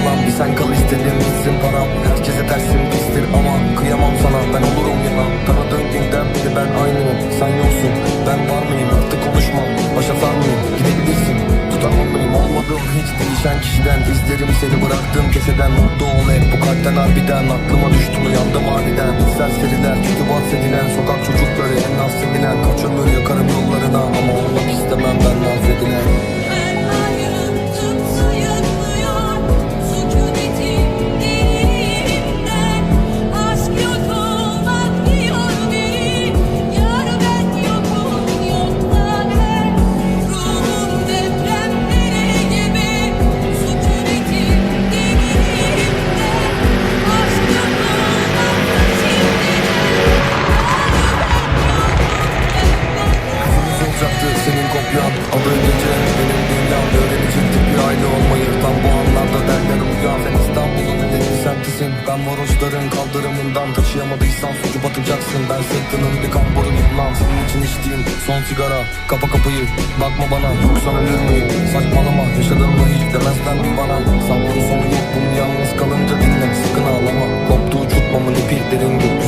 yalan Bir sen kal istedim gitsin param. Herkese tersim pistir. Aman Kıyamam sana ben olurum yalan. Tanıdığın günden beri ben aynıyım. Sen yoksun ben var mıyım? Artık konuşmam Başa sarmayayım gidebilirsin Tutamam mıyım? Olmadım hiç değişen kişiden İzlerim seni bıraktığım keseden. Mutlu ol hep bu kalpten harbiden. Aklıma düştün uyandım aniden. Serseriler kötü bahsedilen Sokak çocukları. En az sevilen Kaç ömür yakarım Adı gece benim dünyam Öğrenecektik bir aile olmayı Tam bu anlarda derler. Uyan Sen İstanbul'un önemli semtisin. Ben varoşların kaldırımından Taşıyamadıysan suçu batacaksın Ben sırtının bir kamburuyum lan Senin için içtiğim son sigara. Kapa kapıyı bakma bana Yoksa ölür müyüm? Saçmalama yaşadın mı hiç demezler mi bana. Sabrın sonu yok bunu yalnız kalınca dinle Sakın ağlama. Koptuğu tutmamın ipi derin gül